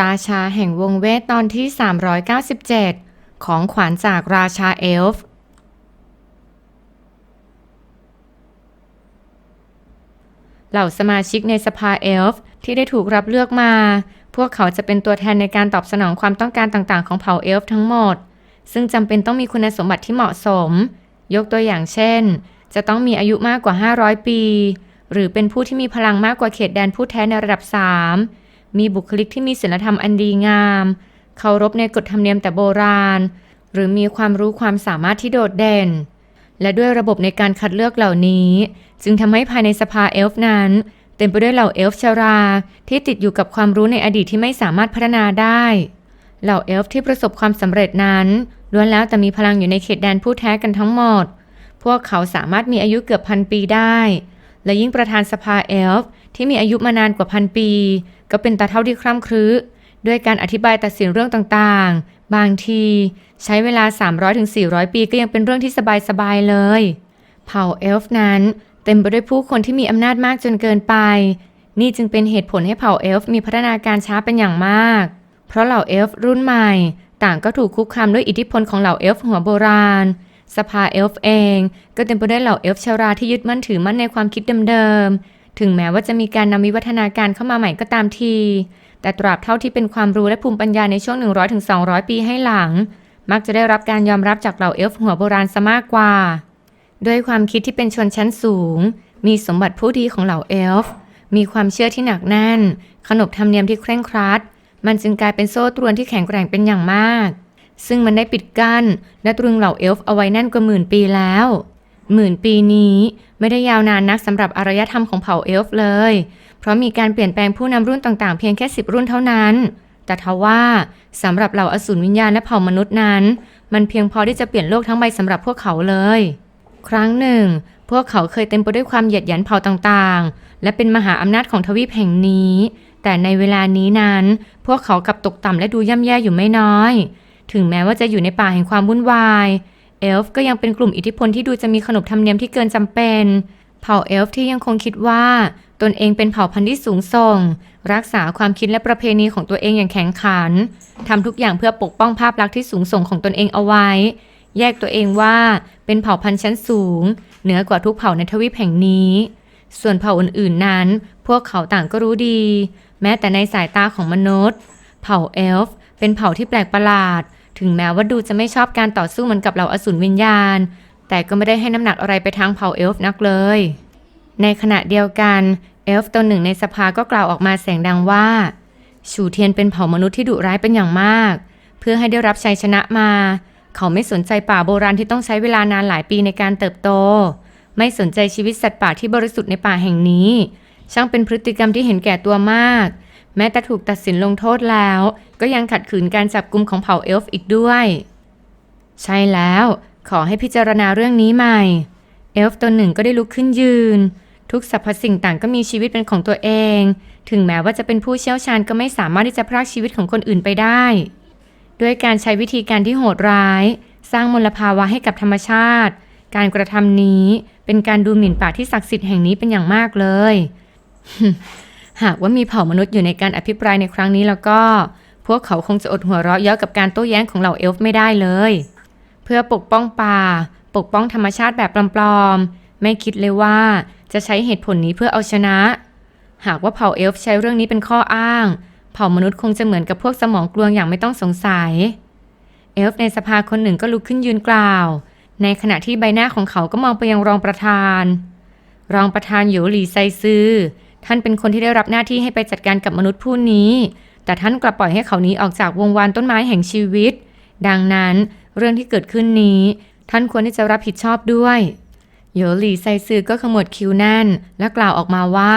ราชาแห่งวงเวทตอนที่ 397 ของขวัญจากราชาเอลฟ์ เหล่าสมาชิกในสภาเอลฟ์ที่ได้ถูกรับเลือกมา พวกเขาจะเป็นตัวแทนในการตอบสนองความต้องการต่างๆ ของเผ่าเอลฟ์ทั้งหมด ซึ่งจำเป็นต้องมีคุณสมบัติที่เหมาะสม ยกตัวอย่างเช่น จะต้องมีอายุมากกว่า 500 ปี หรือเป็นผู้ที่มีพลังมากกว่าเขตแดนผู้แท้ในระดับ 3 มีบุคลิกที่มีศีลธรรมอันดีงาม เคารพในกฎธรรมเนียมแต่โบราณ หรือมีความรู้ความสามารถที่โดดเด่น และด้วยระบบในการคัดเลือกเหล่านี้ จึงทำให้ภายในสภาเอลฟ์นั้น เต็มไปด้วยเหล่าเอลฟ์ชรา ที่ติดอยู่กับความรู้ในอดีตที่ไม่สามารถพัฒนาได้ เหล่าเอลฟ์ที่ประสบความสำเร็จนั้นล้วนแล้วแต่มีพลังอยู่ในเขตแดนผู้แท้กันทั้งหมด พวกเขาสามารถมีอายุเกือบพันปีได้ และยิ่งประธานสภาเอลฟ์ ที่มีอายุมานานกว่าพันปี ก็เป็นตาเท่าที่คร่ำครึด้วยการอธิบายตัดสินเรื่องต่างๆ บางทีใช้เวลา 300-400 ปีก็ยังเป็นเรื่องที่สบายๆเลย เผ่าเอลฟ์นั้น เต็มไปด้วยผู้คนที่มีอำนาจมากจนเกินไป นี่จึงเป็นเหตุผลให้เผ่าเอลฟ์มีพัฒนาการช้าเป็นอย่างมาก เพราะเหล่าเอลฟ์รุ่นใหม่ ต่างก็ถูกคุกคามด้วยอิทธิพลของเหล่าเอลฟ์หัวโบราณสภาเอลฟ์เอง ก็เต็มไปด้วยเหล่าเอลฟ์ชาราที่ยึดมั่นถือมั่นในความคิดเดิมๆ ถึงแม้ว่าจะมีการนำวิวัฒนาการเข้ามาใหม่ก็ตามที แต่ตราบเท่าที่เป็นความรู้และภูมิปัญญาในช่วง 100-200 ปีให้หลัง มักจะได้รับการยอมรับจากเหล่าเอลฟ์หัวโบราณซะมากกว่า ด้วยความคิดที่เป็นชนชั้นสูง มีสมบัติผู้ดีของเหล่าเอลฟ์มีความเชื่อที่หนักแน่น ขนบธรรมเนียมที่เคร่งครัด มันจึงกลายเป็นโซ่ตรวนที่แข็งแกร่งเป็นอย่างมาก ซึ่งมันได้ปิดกั้นและตรึงเหล่าเอลฟ์เอาไว้แน่นกว่าหมื่นปีแล้ว หมื่นปีนี้ไม่ได้ยาวนานนักสำหรับอารยธรรมของเผ่าเอลฟ์เลย เพราะมีการเปลี่ยนแปลงผู้นำรุ่นต่างๆ เพียงแค่สิบรุ่นเท่านั้น แต่ทว่าสำหรับเหล่าอสูรวิญญาณและเผ่ามนุษย์นั้น มันเพียงพอที่จะเปลี่ยนโลกทั้งใบสำหรับพวกเขาเลย ครั้งหนึ่ง พวกเขาเคยเต็มไปด้วยความเหยียดหยันเผ่าต่างๆ และเป็นมหาอำนาจของทวีปแห่งนี้ แต่ในเวลานี้นั้น พวกเขากลับตกต่ำและดูย่ำแย่อยู่ไม่น้อย ถึงแม้ว่าจะอยู่ในป่าแห่งความวุ่นวาย เอลฟ์ก็ยังเป็นกลุ่มอิทธิพลที่ดูจะมีขนบธรรมเนียมที่เกินจำเป็น เผ่าเอลฟ์ที่ยังคงคิดว่า ตนเองเป็นเผ่าพันธุ์ที่สูงส่ง รักษาความคิดและประเพณีของตัวเองอย่างแข็งขันทำทุกอย่างเพื่อปกป้องภาพลักษณ์ที่สูงส่งของตนเองเอาไว้ แยกตัวเองว่าเป็นเผ่าพันธุ์ชั้นสูง เหนือกว่าทุกเผ่าในทวีปแห่งนี้ ส่วนเผ่าอื่นๆนั้น พวกเขาต่างก็รู้ดี แม้แต่ในสายตาของมนุษย์ เผ่าเอลฟ์เป็นเผ่าที่แปลกประหลาด ถึงแม้ว่าดูจะไม่ชอบการต่อสู้เหมือนกับเหล่าอสูรวิญญาณ แต่ก็ไม่ได้ให้น้ำหนักอะไรไปทางเผ่าเอลฟ์นักเลย ในขณะเดียวกันเอลฟ์ตนหนึ่งในสภาก็กล่าวออกมาเสียงดังว่าชูเทียนเป็นเผ่ามนุษย์ที่ดุร้ายเป็นอย่างมาก เพื่อให้ได้รับชัยชนะมา เขาไม่สนใจป่าโบราณที่ต้องใช้เวลานานหลายปีในการเติบโต ไม่สนใจชีวิตสัตว์ป่าที่บริสุทธิ์ในป่าแห่งนี้ ช่างเป็นพฤติกรรมที่เห็นแก่ตัวมาก แม้แต่ถูกตัดสินลงโทษแล้ว ก็ยังขัดขืนการจับกลุ่มของเผ่าเอลฟ์อีกด้วย ใช่แล้วขอให้พิจารณาเรื่องนี้ใหม่ เอลฟ์ตนหนึ่งก็ได้ลุกขึ้นยืน ทุกสรรพสิ่งต่างก็มีชีวิตเป็นของตัวเอง ถึงแม้ว่าจะเป็นผู้เชี่ยวชาญก็ไม่สามารถที่จะพรากชีวิตของคนอื่นไปได้ ด้วยการใช้วิธีการที่โหดร้าย สร้างมลภาวะให้กับธรรมชาติ การกระทำนี้เป็นการดูหมิ่นป่าที่ศักดิ์สิทธิ์แห่งนี้เป็นอย่างมากเลย หากว่ามีเผ่ามนุษย์อยู่ในการอภิปรายในครั้งนี้แล้วก็ พวกเขาคงจะอดหัวเราะเย้ากับการโต้แย้งของเหล่าเอลฟ์ไม่ได้เลย เพื่อปกป้องป่า ปกป้องธรรมชาติแบบปลอมๆ ไม่คิดเลยว่าจะใช้เหตุผลนี้เพื่อเอาชนะ หากว่าเผ่าเอลฟ์ใช้เรื่องนี้เป็นข้ออ้าง เผ่ามนุษย์คงจะเหมือนกับพวกสมองกลวงอย่างไม่ต้องสงสัย เอลฟ์ในสภาคนหนึ่งก็ลุกขึ้นยืนกล่าว ในขณะที่ใบหน้าของเขาก็มองไปยังรองประธาน รองประธานหยูหลีไซซือ ท่านเป็นคนที่ได้รับหน้าที่ให้ไปจัดการกับมนุษย์ผู้นี้ แต่ท่านกลับปล่อยให้เขานี้ออกจากวงวานต้นไม้แห่งชีวิต ดังนั้นเรื่องที่เกิดขึ้นนี้ ท่านควรที่จะรับผิดชอบด้วยโยหลีไซซือก็ขมวดคิ้วแน่น และกล่าวออกมาว่า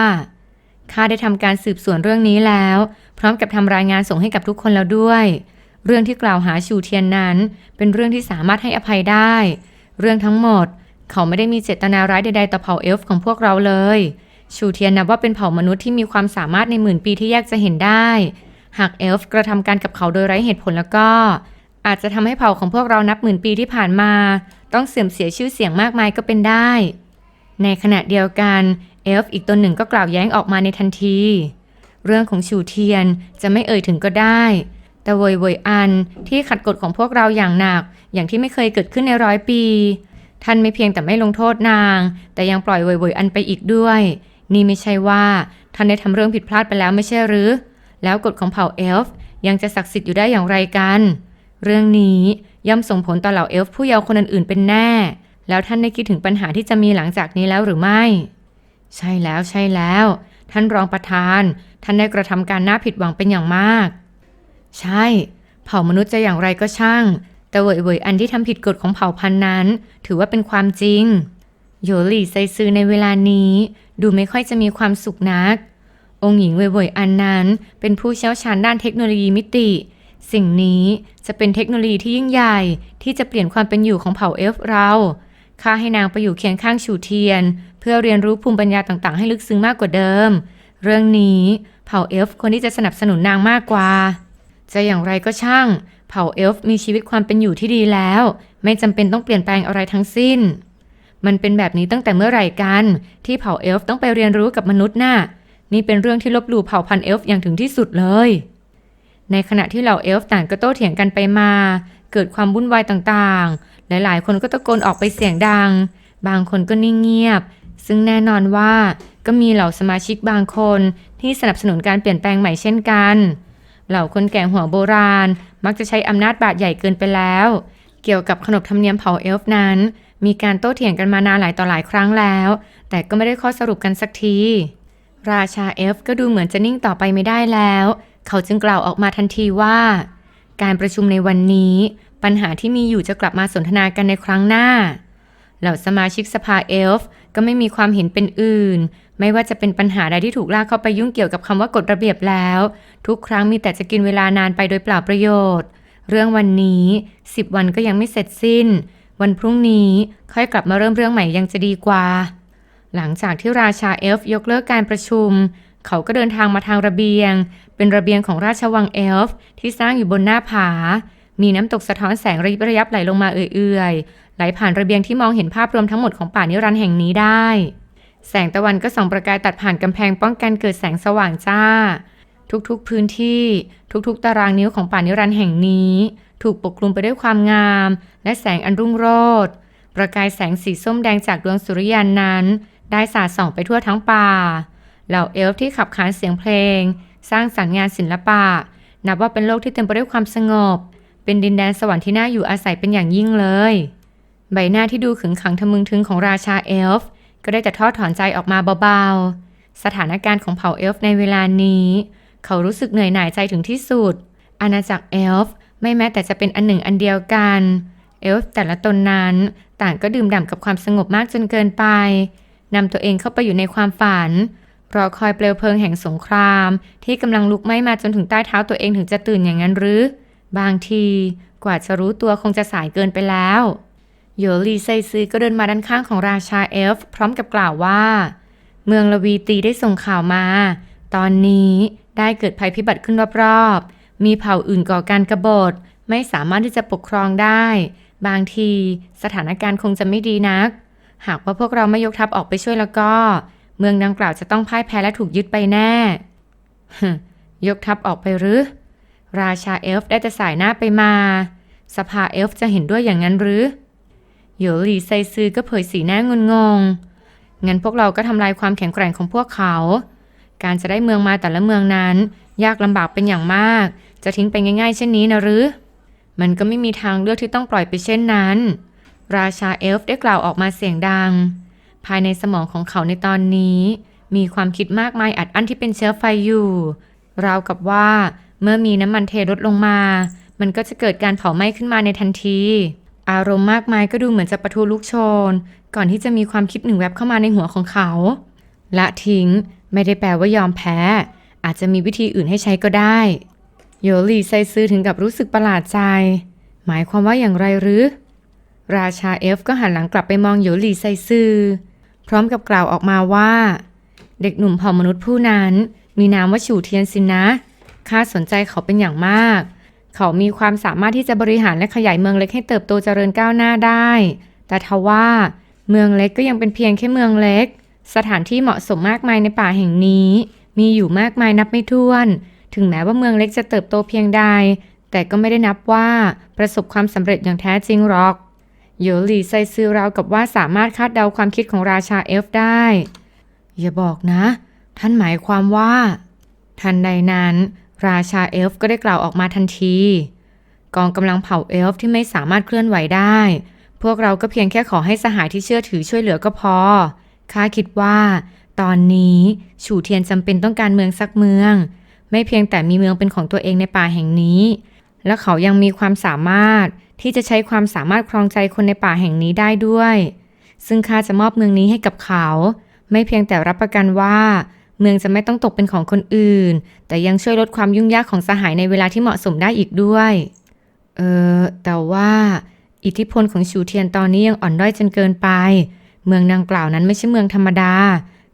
ข้าได้ทำการสืบสวนเรื่องนี้แล้ว พร้อมกับทำรายงานส่งให้กับทุกคนแล้วด้วย เรื่องที่กล่าวหาชูเทียนนั้น เป็นเรื่องที่สามารถให้อภัยได้ เรื่องทั้งหมด เขาไม่ได้มีเจตนาร้ายใดๆต่อเผ่าเอลฟ์ของพวกเราเลย ชูเทียนนับว่าเป็นเผ่ามนุษย์ที่มีความสามารถในหมื่นปีที่แยกจะเห็นได้ หากเอลฟ์กระทำการกับเขาโดยไร้เหตุผลแล้วก็ อาจจะทำให้เผ่าของพวกเรานับหมื่นปีที่ผ่านมา ต้องเสื่อมเสียชื่อเสียงมากมายก็เป็นได้ ในขณะเดียวกันเอลฟ์อีกตนหนึ่งก็กล่าวแย้งออกมาในทันที เรื่องของชูเทียนจะไม่เอ่ยถึงก็ได้ แต่เวยเวยอันที่ขัดกฎของพวกเราอย่างหนัก อย่างที่ไม่เคยเกิดขึ้นในร้อยปี ท่านไม่เพียงแต่ไม่ลงโทษนาง แต่ยังปล่อยเวยเวยอันไปอีกด้วย นี่ไม่ใช่ว่าท่านได้ทำเรื่องผิดพลาดไปแล้วไม่ใช่หรือ แล้วกฎของเผ่าเอลฟ์ยังจะศักดิ์สิทธิ์อยู่ได้อย่างไรกัน เรื่องนี้ย่อมส่งผลต่อเหล่าเอลฟ์ผู้เยาว์คนอื่นๆเป็นแน่ แล้วท่านได้คิดถึงปัญหาที่จะมีหลังจากนี้แล้วหรือไม่ ใช่แล้วใช่แล้ว ท่านรองประธาน ท่านได้กระทำการน่าผิดหวังเป็นอย่างมาก ใช่ เผ่ามนุษย์จะอย่างไรก็ช่าง แต่เว่ยเว่ยอันที่ทำผิดกฎของเผ่าพันธุ์นั้น ถือว่าเป็นความจริง โยหลี่ไซซือในเวลานี้ ดูไม่ค่อยจะมีความสุขนัก องค์หญิงเว่ยเว่ยอันนั้น เป็นผู้เชี่ยวชาญด้านเทคโนโลยีมิติ สิ่งนี้จะเป็นเทคโนโลยีที่ยิ่งใหญ่ที่จะเปลี่ยนความเป็นอยู่ของเผ่าเอลฟ์เราข้าให้นางไปอยู่เคียงข้างชูเทียน เพื่อเรียนรู้ภูมิปัญญาต่างๆ ให้ลึกซึ้งมากกว่าเดิม เรื่องนี้เผ่าเอลฟ์ควรที่จะสนับสนุนนางมากกว่า จะอย่างไรก็ช่าง เผ่าเอลฟ์มีชีวิตความเป็นอยู่ที่ดีแล้ว ไม่จำเป็นต้องเปลี่ยนแปลงอะไรทั้งสิ้น มันเป็นแบบนี้ตั้งแต่เมื่อไหร่กัน ที่เผ่าเอลฟ์ต้องไปเรียนรู้กับมนุษย์น่ะนี่เป็นเรื่องที่ลบหลู่เผ่าพันธุ์เอลฟ์อย่างถึงที่สุดเลย ในขณะที่เหล่าเอลฟ์ต่างก็โต้เถียงกันไปมา เกิดความวุ่นวายต่างๆ หลายๆ คนก็ตะโกนออกไปเสียงดัง บางคนก็นิ่งเงียบ ซึ่งแน่นอนว่าก็มีเหล่าสมาชิกบางคนที่สนับสนุนการเปลี่ยนแปลงใหม่เช่นกัน เหล่าคนแก่หัวโบราณ มักจะใช้อำนาจบาดใหญ่เกินไปแล้ว เกี่ยวกับขนบธรรมเนียมเผ่าเอลฟ์นั้น มีการโต้เถียงกันมานานหลายต่อหลายครั้งแล้ว แต่ก็ไม่ได้ข้อสรุปกันสักที ราชาเอลฟ์ก็ดูเหมือนจะนิ่งต่อไปไม่ได้แล้ว เขาจึงกล่าวออกมาทันทีว่า การประชุมในวันนี้ ปัญหาที่มีอยู่จะกลับมาสนทนากันในครั้งหน้า เหล่าสมาชิกสภาเอลฟ์ก็ไม่มีความเห็นเป็นอื่น ไม่ว่าจะเป็นปัญหาใดที่ถูกลากเข้าไปยุ่งเกี่ยวกับคำว่ากฎระเบียบแล้ว ทุกครั้งมีแต่จะกินเวลานานไปโดยเปล่าประโยชน์ เรื่องวันนี้ 10 วันก็ยังไม่เสร็จสิ้น วันพรุ่งนี้ค่อยกลับมาเริ่มเรื่องใหม่ยังจะดีกว่า หลังจากที่ราชาเอลฟ์ยกเลิกการประชุม เขาก็เดินทางมาทางระเบียง เป็นระเบียงของราชวังเอลฟ์ที่สร้างอยู่บนหน้าผา มีน้ำตกสะท้อนแสงระยิบระยับไหลลงมาเอื่อยๆ ไหลผ่านระเบียงที่มองเห็นภาพรวมทั้งหมดของป่านิรันดร์แห่งนี้ได้ แสงตะวันก็ส่องประกายตัดผ่านกำแพงป้องกันเกิดแสงสว่างจ้า ทุกๆพื้นที่ ทุกๆ ตารางนิ้วของป่านิรันดร์แห่งนี้ ถูกปกคลุมไปด้วยความงาม และแสงอันรุ่งโรจน์ประกายแสงสีส้มแดงจากดวงสุริยันนั้น ได้สาดส่องไปทั่วทั้งป่า เหล่าเอลฟ์ที่ขับขานเสียงเพลง สร้างสรรค์งานศิลปะ นับว่าเป็นโลกที่เต็มไปด้วยความสงบ เป็นดินแดนสวรรค์ที่น่าอยู่อาศัยเป็นอย่างยิ่งเลย ใบหน้าที่ดูขึงขังทะมึงทึงของราชาเอลฟ์ก็ได้แต่ทอดถอนใจออกมาเบาๆ สถานการณ์ของเผ่าเอลฟ์ในเวลานี้ เขารู้สึกเหนื่อยหน่ายใจถึงที่สุด อาณาจักรเอลฟ์ ไม่แม้แต่จะเป็นอันหนึ่งอันเดียวกัน เอลฟ์แต่ละตนนั้น ต่างก็ดื่มด่ำกับความสงบมากจนเกินไปนำตัวเองเข้าไปอยู่ในความฝันรอคอยเปลวเพลิงแห่งสงคราม ที่กำลังลุกไหม้มาจนถึงใต้เท้าตัวเองถึงจะตื่นอย่างนั้นหรือ บางทีกว่าจะรู้ตัวคงจะสายเกินไปแล้วโยลีไซซือก็เดินมาด้านข้างของราชาเอลฟ์พร้อมกับกล่าวว่า เมืองลวีตีได้ส่งข่าวมา ตอนนี้ได้เกิดภัยพิบัติขึ้นรอบๆ มีเผ่าอื่นก่อการกรบฏ ไม่สามารถที่จะปกครองได้ บางทีสถานการณ์คงจะไม่ดีนัก หากว่าพวกเราไม่ยกทัพออกไปช่วยแล้วก็ เมืองดังกล่าวจะต้องพ่ายแพ้และถูกยึดไปแน่ ยกทัพออกไปหรือ ราชาเอลฟ์ได้แต่สายหน้าไปมา สภาเอลฟ์จะเห็นด้วยอย่างนั้นหรือโยหลีไซซือก็เผยสีหน้างนงงงั้นพวกเราก็ทำลายความแข็งแกร่งของพวกเขา การจะได้เมืองมาแต่ละเมืองนั้น ยากลำบากเป็นอย่างมาก จะทิ้งไปง่ายๆ เช่นนี้นะหรือ มันก็ไม่มีทางเลือกที่ต้องปล่อยไปเช่นนั้น ราชาเอลฟ์ได้กล่าวออกมาเสียงดัง ภายในสมองของเขาในตอนนี้ มีความคิดมากมายอัดอั้นที่เป็นเชื้อไฟอยู่ ราวกับว่าเมื่อมีน้ำมันเทลดลงมา มันก็จะเกิดการเผาไหม้ขึ้นมาในทันที อารมณ์มากมายก็ดูเหมือนจะประทุลุกโชน ก่อนที่จะมีความคิดหนึ่งแวบเข้ามาในหัวของเขา ละทิ้งไม่ได้แปลว่ายอมแพ้ อาจจะมีวิธีอื่นให้ใช้ก็ได้ โยลีไซซือถึงกับรู้สึกประหลาดใจ หมายความว่าอย่างไรหรือ ราชาเอฟก็หันหลังกลับไปมองโยลีไซซือพร้อมกับกล่าวออกมาว่า เด็กหนุ่มเผ่ามนุษย์ผู้นั้น มีนามว่าฉู่เทียนสินนะข้าสนใจเขาเป็นอย่างมาก เขามีความสามารถที่จะบริหารและขยายเมืองเล็กให้เติบโตเจริญก้าวหน้าได้ แต่ทว่าเมืองเล็กก็ยังเป็นเพียงแค่เมืองเล็ก สถานที่เหมาะสมมากมายในป่าแห่งนี้ มีอยู่มากมายนับไม่ถ้วน ถึงแม้ว่าเมืองเล็กจะเติบโตเพียงใด แต่ก็ไม่ได้นับว่าประสบความสำเร็จอย่างแท้จริงหรอก โยหลีไซซือราวกับว่าสามารถคาดเดาความคิดของราชาเอลฟ์ได้ อย่าบอกนะ ท่านหมายความว่า ทันใดนั้น ราชาเอลฟ์ก็ได้กล่าวออกมาทันที กองกำลังเผ่าเอลฟ์ที่ไม่สามารถเคลื่อนไหวได้ พวกเราก็เพียงแค่ขอให้สหายที่เชื่อถือช่วยเหลือก็พอข้าคิดว่า ตอนนี้ฉู่เทียนจำเป็นต้องการเมืองสักเมือง ไม่เพียงแต่มีเมืองเป็นของตัวเองในป่าแห่งนี้ และเขายังมีความสามารถที่จะใช้ความสามารถครองใจคนในป่าแห่งนี้ได้ด้วย ซึ่งข้าจะมอบเมืองนี้ให้กับเขา ไม่เพียงแต่รับประกันว่า เมืองจะไม่ต้องตกเป็นของคนอื่น แต่ยังช่วยลดความยุ่งยากของสหายในเวลาที่เหมาะสมได้อีกด้วย เออ แต่ว่า อิทธิพลของฉูเทียนตอนนี้ยังอ่อนด้อยจนเกินไป เมืองดังกล่าวนั้นไม่ใช่เมืองธรรมดา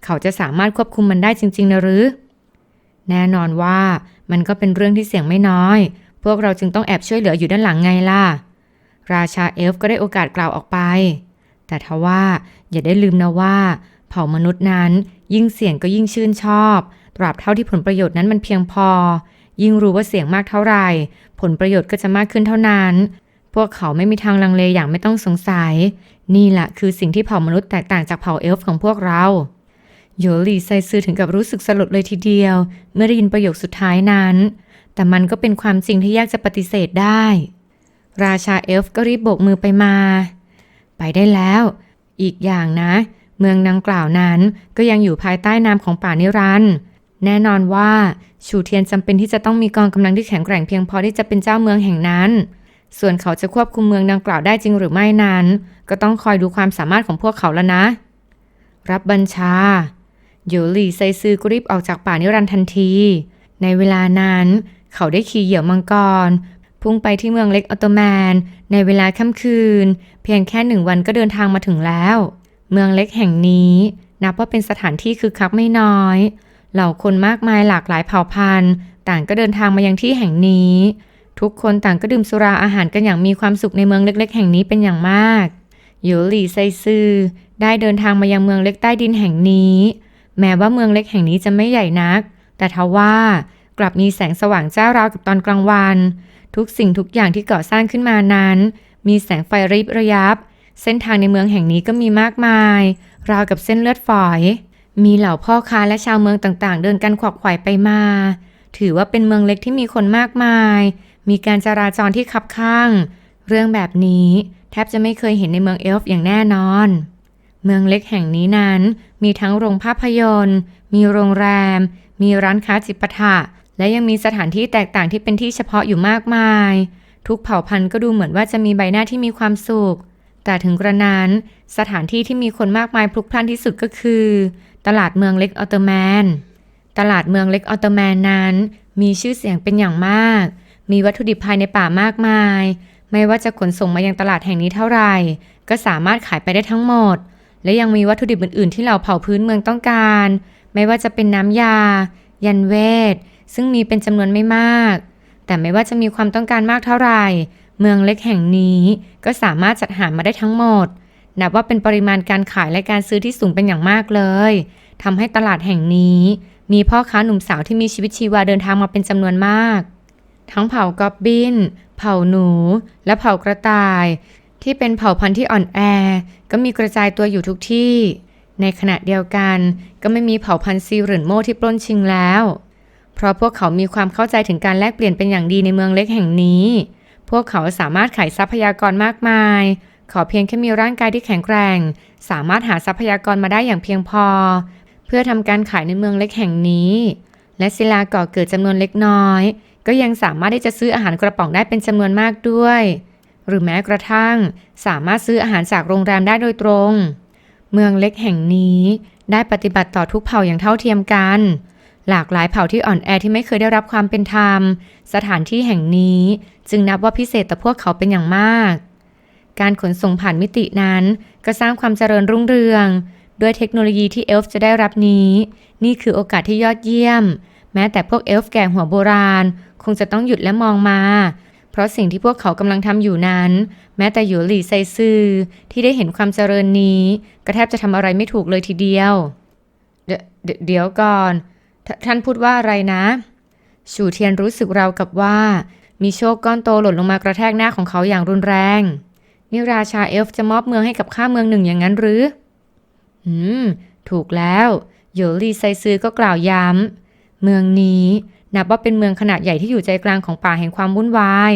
เขาจะสามารถควบคุมมันได้จริงๆนะหรือ แน่นอนว่ามันก็เป็นเรื่องที่เสี่ยงไม่น้อย พวกเราจึงต้องแอบช่วยเหลืออยู่ด้านหลังไงล่ะ ราชาเอลฟ์ก็ได้โอกาสกล่าวออกไป แต่ทว่าอย่าได้ลืมนะว่า เผ่ามนุษย์นั้น ยิ่งเสี่ยงก็ยิ่งชื่นชอบ ตราบเท่าที่ผลประโยชน์นั้นมันเพียงพอ ยิ่งรู้ว่าเสี่ยงมากเท่าไหร่ ผลประโยชน์ก็จะมากขึ้นเท่านั้น พวกเขาไม่มีทางลังเลอย่างไม่ต้องสงสัย นี่แหละคือสิ่งที่เผ่ามนุษย์แตกต่างจากเผ่าเอลฟ์ของพวกเรา โยลีไซซือถึงกับรู้สึกสลดเลยทีเดียว เมื่อได้ยินประโยคสุดท้ายนั้น แต่มันก็เป็นความจริงที่ยากจะปฏิเสธได้ ราชาเอลฟ์ก็รีบโบกมือไปมา ไปได้แล้ว อีกอย่างนะ เมืองดังกล่าวนั้นก็ยังอยู่ภายใต้นามของป่านิรันด์แน่นอนว่าชูเทียนจำเป็นที่จะต้องมีกองกำลังที่แข็งแกร่งเพียงพอที่จะเป็นเจ้าเมืองแห่งนั้น ส่วนเขาจะควบคุมเมืองดังกล่าวได้จริงหรือไม่นั้น ก็ต้องคอยดูความสามารถของพวกเขาแล้วนะ รับบัญชา โยลีไซซือกรีบออกจากป่านิรันดร์ทันที ในเวลานั้นเขาได้ขี่เหยี่ยวมังกร พุ่งไปที่เมืองเล็กออตโตแมน ในเวลาค่ำคืน เพียงแค่หนึ่งวันก็เดินทางมาถึงแล้ว เมืองเล็กแห่งนี้ นับว่าเป็นสถานที่คึกคักไม่น้อย เหล่าคนมากมายหลากหลายเผ่าพันธุ์ ต่างก็เดินทางมายังที่แห่งนี้ ทุกคนต่างก็ดื่มสุราอาหารกันอย่างมีความสุขในเมืองเล็ก ๆ แห่งนี้เป็นอย่างมากโยลีไซซือได้เดินทางมายังเมืองเล็กใต้ดินแห่งนี้ แม้ว่าเมืองเล็กแห่งนี้จะไม่ใหญ่นัก แต่ทว่ากลับมีแสงสว่างจ้าราวกับตอนกลางวัน ทุกสิ่งทุกอย่างที่ก่อสร้างขึ้นมานั้น มีแสงไฟริบระยับ เส้นทางในเมืองแห่งนี้ก็มีมากมาย ราวกับเส้นเลือดฝอย มีเหล่าพ่อค้าและชาวเมืองต่างๆ เดินกันขวักไขว่ไปมา ถือว่าเป็นเมืองเล็กที่มีคนมากมาย มีการจราจรที่คับข้าง เรื่องแบบนี้แทบจะไม่เคยเห็นในเมืองเอลฟ์อย่างแน่นอน เมืองเล็กแห่งนี้นั้น มีทั้งโรงภาพยนตร์ มีโรงแรม มีร้านค้าจิปาถะ และยังมีสถานที่แตกต่างที่เป็นที่เฉพาะอยู่มากมาย ทุกเผ่าพันธุ์ก็ดูเหมือนว่าจะมีใบหน้าที่มีความสุข แต่ถึงกระนั้น สถานที่ที่มีคนมากมายพลุกพล่านที่สุดก็คือ ตลาดเมืองเล็กออตโตแมน ตลาดเมืองเล็กออตโตแมนนั้น มีชื่อเสียงเป็นอย่างมาก มีวัตถุดิบภายในป่ามากมาย ไม่ว่าจะขนส่งมายังตลาดแห่งนี้เท่าไหร่ ก็สามารถขายไปได้ทั้งหมด และยังมีวัตถุดิบอื่น ๆ ที่เหล่าเผ่าพื้นเมืองต้องการ ไม่ว่าจะเป็นน้ำยา ยันเวท ซึ่งมีเป็นจำนวนไม่มาก แต่ไม่ว่าจะมีความต้องการมากเท่าไหร่ เมืองเล็กแห่งนี้ก็สามารถจัดหามาได้ทั้งหมด นับว่าเป็นปริมาณการขายและการซื้อที่สูงเป็นอย่างมากเลยทำให้ตลาดแห่งนี้มีพ่อค้าหนุ่มสาวที่มีชีวิตชีวาเดินทางมาเป็นจำนวนมาก ทั้งเผ่ากอบบิน เผ่าหนู และเผ่ากระต่าย ที่เป็นเผ่าพันธุ์ที่อ่อนแอ ก็มีกระจายตัวอยู่ทุกที่ ในขณะเดียวกันก็ไม่มีเผ่าพันธุ์ซีหรือโมที่ปล้นชิงแล้ว เพราะพวกเขามีความเข้าใจถึงการแลกเปลี่ยนเป็นอย่างดีในเมืองเล็กแห่งนี้ พวกเขาสามารถขายทรัพยากรมากมาย ขอเพียงแค่มีร่างกายที่แข็งแกร่ง สามารถหาทรัพยากรมาได้อย่างเพียงพอ เพื่อทำการขายในเมืองเล็กแห่งนี้ และศิลาก่อเกิดจำนวนเล็กน้อย ก็ยังสามารถที่จะซื้ออาหารกระป๋องได้เป็นจำนวนมากด้วย หรือแม้กระทั่งสามารถซื้ออาหารจากโรงแรมได้โดยตรง เมืองเล็กแห่งนี้ได้ปฏิบัติต่อทุกเผ่าอย่างเท่าเทียมกัน หลากหลายเผ่าที่อ่อนแอที่ไม่เคยได้รับความเป็นธรรม สถานที่แห่งนี้จึงนับว่าพิเศษต่อพวกเขาเป็นอย่างมาก การขนส่งผ่านมิตินั้นก็สร้างความเจริญรุ่งเรือง ด้วยเทคโนโลยีที่เอลฟ์จะได้รับนี้ นี่คือโอกาสที่ยอดเยี่ยม แม้แต่พวกเอลฟ์แก่หัวโบราณ คงจะต้องหยุดและมองมา เพราะสิ่งที่พวกเขากำลังทำอยู่นั้น แม้แต่หยูหลี่ไซซือที่ได้เห็นความเจริญนี้ ก็แทบจะทำอะไรไม่ถูกเลยทีเดียว เดเดี๋ยวก่อนทท่านพูดว่าอะไรนะชูเทียนรู้สึกราวกับว่า มีโชคก้อนโตหล่นลงมากระแทกหน้าของเขาอย่างรุนแรงนี่ราชาเอลฟ์จะมอบเมืองให้กับข้าเมืองหนึ่งอย่างนั้นหรือ อืม ถูกแล้วโยลีไซซือก็กล่าวย้ำเมืองนี้ นับว่าเป็นเมืองขนาดใหญ่ที่อยู่ใจกลางของป่าแห่งความวุ่นวาย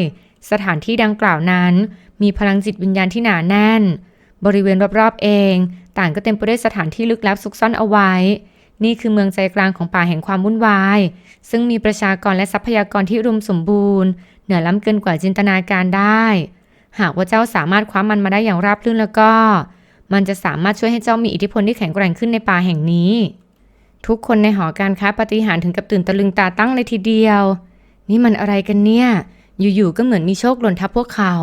สถานที่ดังกล่าวนั้น มีพลังจิตวิญญาณที่หนาแน่น บริเวณรอบๆเอง ต่างก็เต็มไปด้วยสถานที่ลึกลับซุกซ่อนเอาไว้ นี่คือเมืองใจกลางของป่าแห่งความวุ่นวาย ซึ่งมีประชากรและทรัพยากรที่รุมสมบูรณ์ เหนือล้ำเกินกว่าจินตนาการได้ หากว่าเจ้าสามารถคว้ามันมาได้อย่างราบรื่นแล้วก็ มันจะสามารถช่วยให้เจ้ามีอิทธิพลที่แข็งแกร่งขึ้นในป่าแห่งนี้ ทุกคนในหอการค้าปฏิหารถึงกับตื่นตะลึงตาตั้งเลยทีเดียว นี่มันอะไรกันเนี่ย อยู่ๆก็เหมือนมีโชคหล่นทับพวกเขา